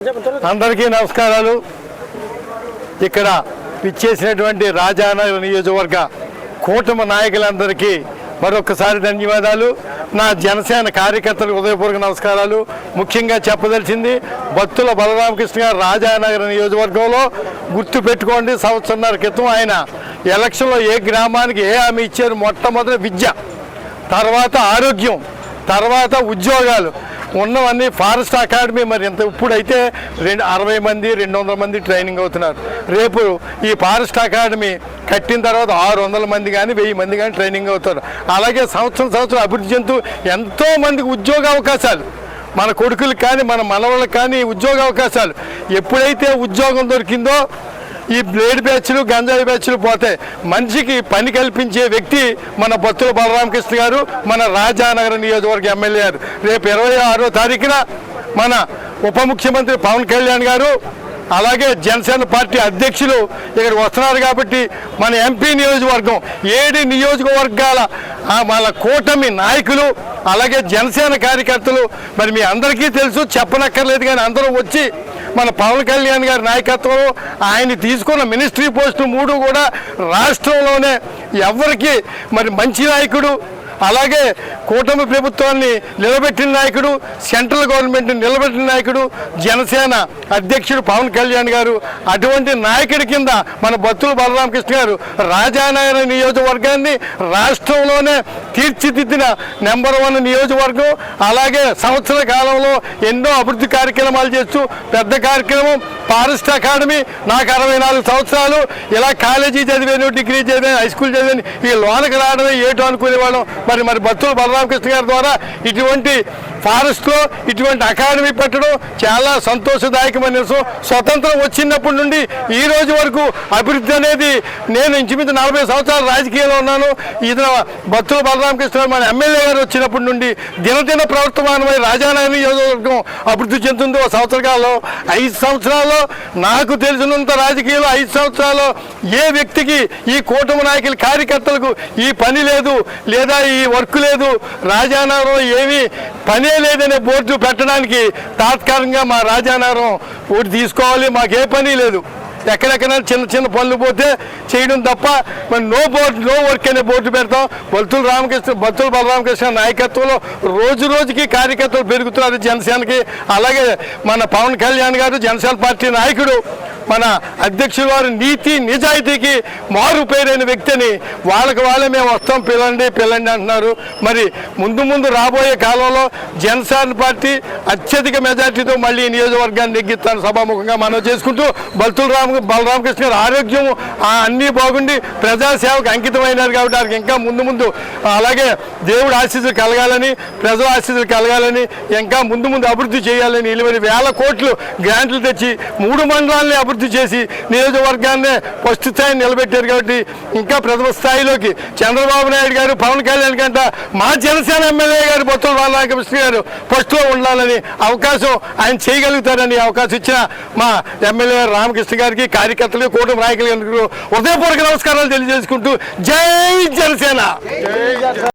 అందరికీ నమస్కారాలు. ఇక్కడ ఇచ్చేసినటువంటి రాజానగర్ నియోజకవర్గ కూటమి నాయకులందరికీ మరొకసారి ధన్యవాదాలు. నా జనసేన కార్యకర్తలకు ఉదయపూర్వక నమస్కారాలు. ముఖ్యంగా చెప్పదలిచింది భక్తుల బలరామకృష్ణ గారు రాజానగర్ నియోజకవర్గంలో గుర్తు పెట్టుకోండి సంవత్సరాల క్రితం ఆయన ఎలక్షన్లో ఏ గ్రామానికి ఏ హామీ ఇచ్చారు మొట్టమొదటి విద్య తర్వాత ఆరోగ్యం తర్వాత ఉద్యోగాలు ఉన్నవన్నీ ఫారెస్ట్ అకాడమీ మరి ఇంత ఇప్పుడైతే రెండు అరవై మంది రెండు వందల మంది ట్రైనింగ్ అవుతున్నారు. రేపు ఈ ఫారెస్ట్ అకాడమీ కట్టిన తర్వాత ఆరు వందల మంది కానీ వెయ్యి మంది కానీ ట్రైనింగ్ అవుతారు. అలాగే సంవత్సరం సంవత్సరం అభివృద్ధి చెందుతూ ఎంతో మందికి ఉద్యోగ అవకాశాలు. మన కొడుకులకు కానీ మన మనవళ్ళకి కానీ ఉద్యోగ అవకాశాలు. ఎప్పుడైతే ఉద్యోగం దొరికిందో ఈ బ్లేడ్ బ్యాచ్లు గంజాయి బ్యాచ్లు పోతే మనిషికి పని కల్పించే వ్యక్తి మన బొత్తుల బలరామకృష్ణ గారు మన రాజానగర నియోజకవర్గ ఎమ్మెల్యే గారు. రేపు ఇరవై ఆరో తారీఖున మన ఉప ముఖ్యమంత్రి పవన్ కళ్యాణ్ గారు అలాగే జనసేన పార్టీ అధ్యక్షులు ఇక్కడ వస్తున్నారు కాబట్టి మన ఎంపీ నియోజకవర్గం ఏడు నియోజకవర్గాల వాళ్ళ కూటమి నాయకులు అలాగే జనసేన కార్యకర్తలు మరి మీ అందరికీ తెలుసు చెప్పనక్కర్లేదు కానీ అందరూ వచ్చి మన పవన్ కళ్యాణ్ గారి నాయకత్వంలో ఆయన తీసుకున్న మినిస్ట్రీ పోస్టు మూడు కూడా రాష్ట్రంలోనే. ఎవరికి? మరి మంచి నాయకుడు అలాగే కూటమి ప్రభుత్వాన్ని నిలబెట్టిన నాయకుడు సెంట్రల్ గవర్నమెంట్ని నిలబెట్టిన నాయకుడు జనసేన అధ్యక్షుడు పవన్ కళ్యాణ్ గారు అటువంటి నాయకుడి కింద మన బత్తుల బలరామకృష్ణ గారు రాజానాయన నియోజకవర్గాన్ని రాష్ట్రంలోనే తీర్చిదిద్దిన నెంబర్ వన్ నియోజకవర్గం. అలాగే సంవత్సర కాలంలో ఎన్నో అభివృద్ధి కార్యక్రమాలు చేస్తూ పెద్ద కార్యక్రమం ఫారెస్ట్ అకాడమీ నాకు అరవై నాలుగు సంవత్సరాలు. ఇలా కాలేజీ చదివాను డిగ్రీ చదివాను హై స్కూల్ చదివాను. ఈ లోనకి రావడమే ఏటో అనుకునేవాళ్ళం. మరి మరి బత్తుల బలరామకృష్ణ గారి ద్వారా ఇటువంటి ఫారెస్ట్లో ఇటువంటి అకాడమీ పెట్టడం చాలా సంతోషదాయకమైన విషయం. స్వతంత్రం వచ్చినప్పటి నుండి ఈ రోజు వరకు అభివృద్ధి అనేది నేను ఇంచుమించు నలభై సంవత్సరాలు రాజకీయంలో ఉన్నాను. ఇది భక్తుల బలరామకృష్ణ మన ఎమ్మెల్యే గారు వచ్చినప్పటి నుండి దినదిన ప్రవర్తమానమై రాజానాయని నియోజకవర్గం అభివృద్ధి చెందుతుందో. సంవత్సర కాలంలో ఐదు సంవత్సరాల్లో నాకు తెలిసినంత రాజకీయాలు ఐదు సంవత్సరాల్లో ఏ వ్యక్తికి ఈ కూటమి నాయకుల కార్యకర్తలకు ఈ పని లేదు లేదా ఈ వర్క్ లేదు రాజానగరం ఏమీ పని లేదనే బోర్డు పెట్టడానికి తాత్కాలికంగా మా రాజానగరం ఒకటి తీసుకోవాలి మాకే పని లేదు. ఎక్కడెక్కడ చిన్న చిన్న పనులు పోతే చేయడం తప్ప మరి నో బోర్డు నో వర్క్ అనే బోర్డు పెడతాం. బతులు రామకృష్ణ బతులు బలరామకృష్ణ నాయకత్వంలో రోజు రోజుకి కార్యకర్తలు పెరుగుతున్నారు జనసేనకి. అలాగే మన పవన్ కళ్యాణ్ గారు జనసేన పార్టీ నాయకుడు. మన అధ్యక్షుడు వారు నీతి నిజాయితీకి మారు పేరైన వ్యక్తిని వాళ్ళకి వాళ్ళే మేము వస్తాం పిల్లండి పిల్లండి అంటున్నారు. మరి ముందు ముందు రాబోయే కాలంలో జనసేన పార్టీ అత్యధిక మెజార్టీతో మళ్ళీ ఈ నియోజకవర్గాన్ని నెగ్గిస్తాను సభాముఖంగా మనం చేసుకుంటూ బల్తుల రామ బలరామకృష్ణ గారు ఆరోగ్యం అన్నీ బాగుండి ప్రజాసేవకు అంకితమైనారు కాబట్టి వారికి ఇంకా ముందు ముందు అలాగే దేవుడు ఆశీస్సులు కలగాలని ప్రజల ఆశీస్సులు కలగాలని ఇంకా ముందు ముందు అభివృద్ధి చేయాలని నిలబడి వేల కోట్లు గ్రాంట్లు తెచ్చి మూడు మండలాలని అభివృద్ధి చేసి నియోజకవర్గాన్ని ఫస్ట్ స్థాయి నిలబెట్టారు కాబట్టి ఇంకా ప్రథమ స్థాయిలోకి చంద్రబాబు నాయుడు గారు పవన్ కళ్యాణ్ కంట మా జనసేన ఎమ్మెల్యే గారు బొత్తుల బాలరామకృష్ణ గారు ఫస్ట్లో ఉండాలని అవకాశం ఆయన చేయగలుగుతారని అవకాశం ఇచ్చిన మా ఎమ్మెల్యే రామకృష్ణ గారికి కార్యకర్తలు కూటమి నాయకులు హృదయపూర్వక నమస్కారాలు తెలియజేసుకుంటూ జై జనసేన!